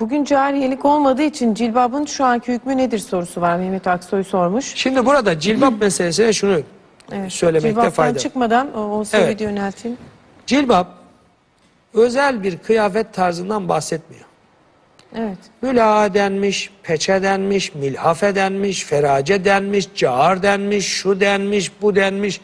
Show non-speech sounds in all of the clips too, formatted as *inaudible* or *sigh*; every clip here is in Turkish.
Bugün cariyelik olmadığı için cilbabın şu anki hükmü nedir sorusu var. Mehmet Aksoy sormuş. Şimdi burada cilbap meselesine şunu Evet. söylemekte Cilbaptan fayda. çıkmadan o, o soruyu Evet. yönelteyim. Cilbap özel bir kıyafet tarzından bahsetmiyor. Evet. Mülaha denmiş, peçe denmiş, milhafe denmiş, ferace denmiş, cağır denmiş, şu denmiş, bu denmiş.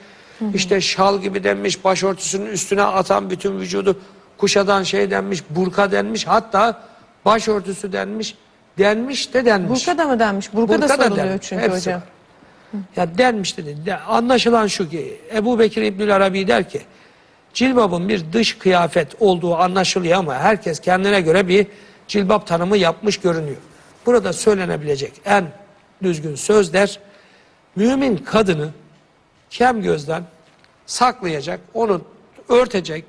işte şal gibi denmiş, başörtüsünün üstüne atan bütün vücudu kuşadan şey denmiş, burka denmiş. Hatta başörtüsü denmiş, denmiş de denmiş. Burka da mı denmiş? Burka, da soruluyor denmiş, çünkü hepsi hocam. var. Ya denmiş dedi. De- Anlaşılan şu ki Ebu Bekir İbnül Arabi der ki cilbabın bir dış kıyafet olduğu anlaşılıyor ama herkes kendine göre bir cilbap tanımı yapmış görünüyor. Burada söylenebilecek en düzgün söz der. Mümin kadını kem gözden saklayacak, onu örtecek,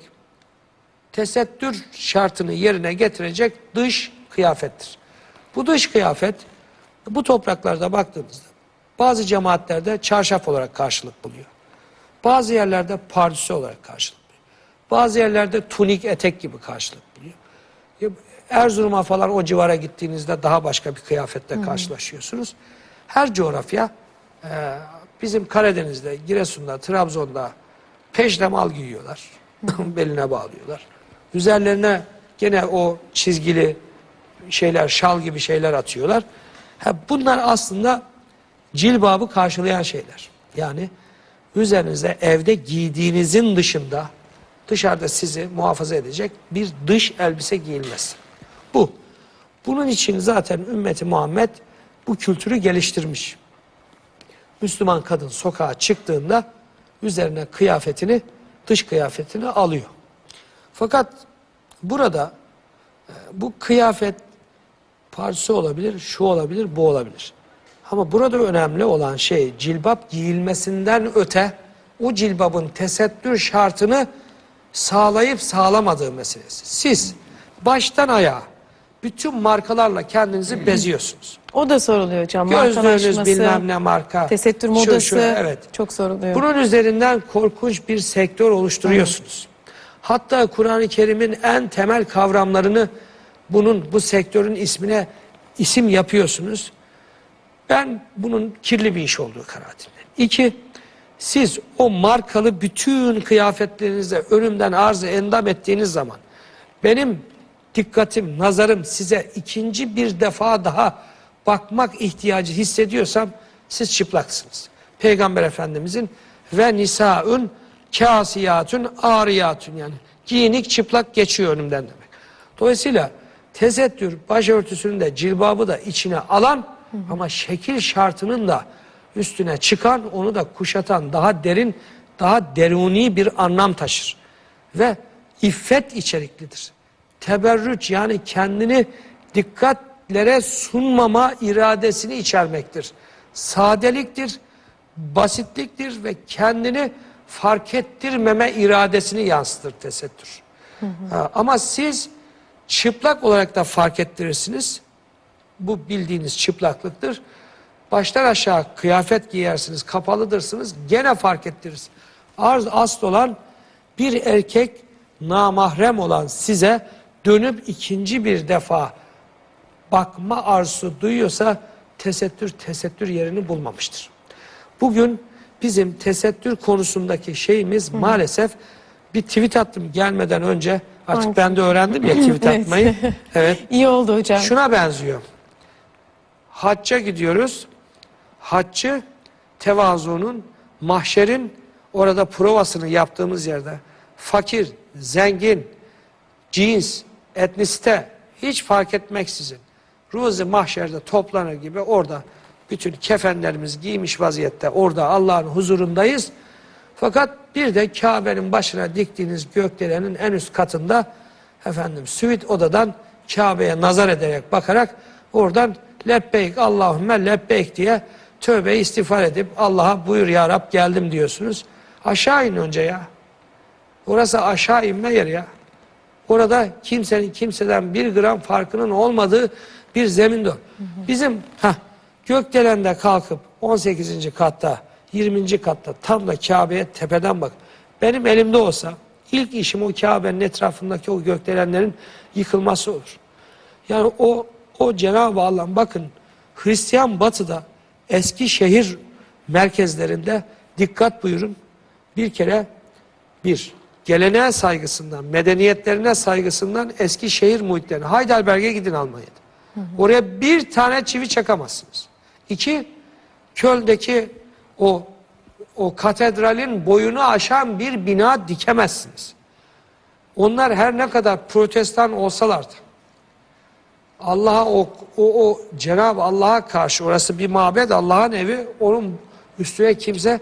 tesettür şartını yerine getirecek dış kıyafettir. Bu dış kıyafet bu topraklarda baktığımızda bazı cemaatlerde çarşaf olarak karşılık buluyor. Bazı yerlerde pardüsü olarak karşılık buluyor. Bazı yerlerde tunik etek gibi karşılık buluyor. Ya, Erzurum'a falan o civara gittiğinizde daha başka bir kıyafetle karşılaşıyorsunuz. Her coğrafya e, bizim Karadeniz'de, Giresun'da, Trabzon'da peştemal giyiyorlar. *laughs* Beline bağlıyorlar. Üzerlerine gene o çizgili şeyler, şal gibi şeyler atıyorlar. Ha, bunlar aslında cilbabı karşılayan şeyler. Yani üzerinize evde giydiğinizin dışında dışarıda sizi muhafaza edecek bir dış elbise giyilmez. Bu. Bunun için zaten ümmeti Muhammed bu kültürü geliştirmiş. Müslüman kadın sokağa çıktığında üzerine kıyafetini, dış kıyafetini alıyor. Fakat burada e, bu kıyafet parça olabilir, şu olabilir, bu olabilir. Ama burada önemli olan şey cilbap giyilmesinden öte o cilbabın tesettür şartını sağlayıp sağlamadığı meselesi. Siz baştan ayağa bütün markalarla kendinizi *clears throat* beziyorsunuz. O da soruluyor hocam. Gözlüğünüz bilmem ne marka. Tesettür şu, modası şu, evet. çok soruluyor. Bunun üzerinden korkunç bir sektör oluşturuyorsunuz. Hatta Kur'an-ı Kerim'in en temel kavramlarını bunun bu sektörün ismine isim yapıyorsunuz. Ben bunun kirli bir iş olduğu kanaatindeyim. İki, siz o markalı bütün kıyafetlerinize önümden arzı endam ettiğiniz zaman benim dikkatim, nazarım size ikinci bir defa daha bakmak ihtiyacı hissediyorsam siz çıplaksınız. Peygamber Efendimizin ve nisaun kasiyatun ariyatun yani giyinik çıplak geçiyor önümden demek. Dolayısıyla tesettür başörtüsünün de cilbabı da içine alan ama şekil şartının da üstüne çıkan onu da kuşatan daha derin daha deruni bir anlam taşır. Ve iffet içeriklidir. Teberrüç yani kendini dikkatlere sunmama iradesini içermektir. Sadeliktir, basitliktir ve kendini fark ettirmeme iradesini yansıtır tesettür. Ha, Ama siz çıplak olarak da fark ettirirsiniz. Bu bildiğiniz çıplaklıktır. Baştan aşağı kıyafet giyersiniz, kapalıdırsınız, gene fark ettiririz. Arz asıl olan bir erkek namahrem olan size dönüp ikinci bir defa bakma arzusu duyuyorsa tesettür tesettür yerini bulmamıştır. Bugün bizim tesettür konusundaki şeyimiz maalesef bir tweet attım gelmeden önce artık Hangisi? ben de öğrendim ya tweet *laughs* Evet. atmayı. Evet. İyi oldu hocam. Şuna benziyor. Hacca gidiyoruz. Haccı tevazunun, mahşerin orada provasını yaptığımız yerde fakir, zengin, cins, etnisite hiç fark etmeksizin ruzi mahşerde toplanır gibi orada bütün kefenlerimiz giymiş vaziyette orada Allah'ın huzurundayız. Fakat bir de Kabe'nin başına diktiğiniz gökdelenin en üst katında efendim süit odadan Kabe'ye nazar ederek bakarak oradan lebbeyk Allahümme lebbeyk diye tövbe istiğfar edip Allah'a buyur ya Rab geldim diyorsunuz. Aşağı in önce ya. Orası aşağı inme yeri ya. Orada kimsenin kimseden bir gram farkının olmadığı bir zeminde. Bizim heh, gökdelende kalkıp 18. katta 20. katta tam da Kabe'ye tepeden bak. Benim elimde olsa ilk işim o Kabe'nin etrafındaki o gökdelenlerin yıkılması olur. Yani o o Cenab-ı Allah bakın Hristiyan Batı'da eski şehir merkezlerinde dikkat buyurun. Bir kere bir geleneğe saygısından, medeniyetlerine saygısından eski şehir muhitlerine. Heidelberg'e gidin Almanya'da. Oraya bir tane çivi çakamazsınız. İki, Köln'deki o o katedralin boyunu aşan bir bina dikemezsiniz. Onlar her ne kadar protestan olsalar da Allah'a o, o, o Cenab-ı Allah'a karşı orası bir mabed Allah'ın evi onun üstüne kimse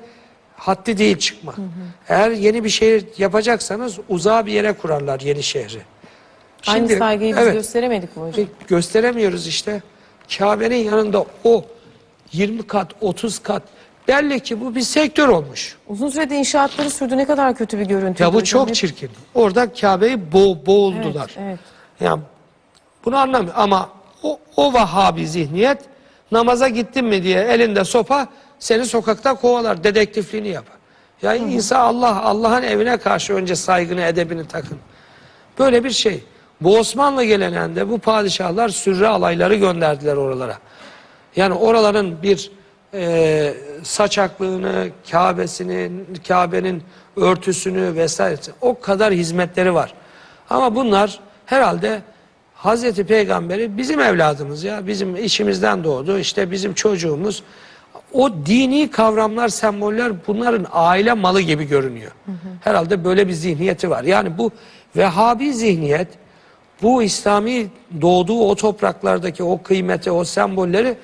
haddi değil çıkma. Eğer yeni bir şehir yapacaksanız uzağa bir yere kurarlar yeni şehri. Aynı Şimdi- saygıyı biz evet, gösteremedik mi hocam? e, gösteremiyoruz işte. Kabe'nin yanında o 20 kat 30 kat belli ki bu bir sektör olmuş. Uzun sürede inşaatları sürdü. Ne kadar kötü bir görüntü. Ya bu çok çirkin. Orada Kabe'yi bo boğuldular. Evet, evet. Yani bunu anlamıyorum ama o, o Vahabi zihniyet namaza gittin mi diye elinde sopa seni sokakta kovalar, dedektifliğini yapar. Yani insan Allah, Allah'ın evine karşı önce saygını, edebini takın. Böyle bir şey. Bu Osmanlı geleneğinde bu padişahlar sürre alayları gönderdiler oralara. Yani oraların bir e, saçaklığını, Kabe'sinin, Kabe'nin örtüsünü vesaire o kadar hizmetleri var. Ama bunlar herhalde Hazreti Peygamberi bizim evladımız ya bizim işimizden doğdu işte bizim çocuğumuz o dini kavramlar semboller bunların aile malı gibi görünüyor. Herhalde böyle bir zihniyeti var. Yani bu Vehhabi zihniyet bu İslami doğduğu o topraklardaki o kıymeti, o sembolleri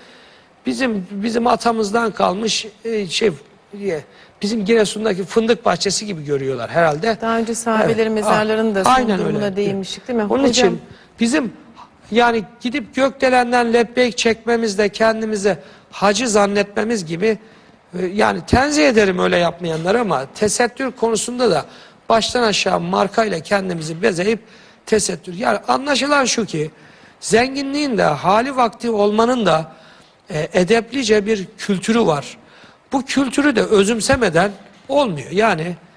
bizim bizim atamızdan kalmış e, şey bizim Giresun'daki fındık bahçesi gibi görüyorlar herhalde. Daha önce sahabelerin Evet. mezarlarının da Ah, son durumuna öyle. değinmiştik değil mi? Onun Hocam, için bizim yani gidip gökdelenden lebbeyk çekmemizde kendimize hacı zannetmemiz gibi e, yani tenzih ederim öyle yapmayanlar ama tesettür konusunda da baştan aşağı markayla kendimizi bezeyip tesettür. Yani anlaşılan şu ki zenginliğin de hali vakti olmanın da e, edeplice bir kültürü var. Bu kültürü de özümsemeden olmuyor. Yani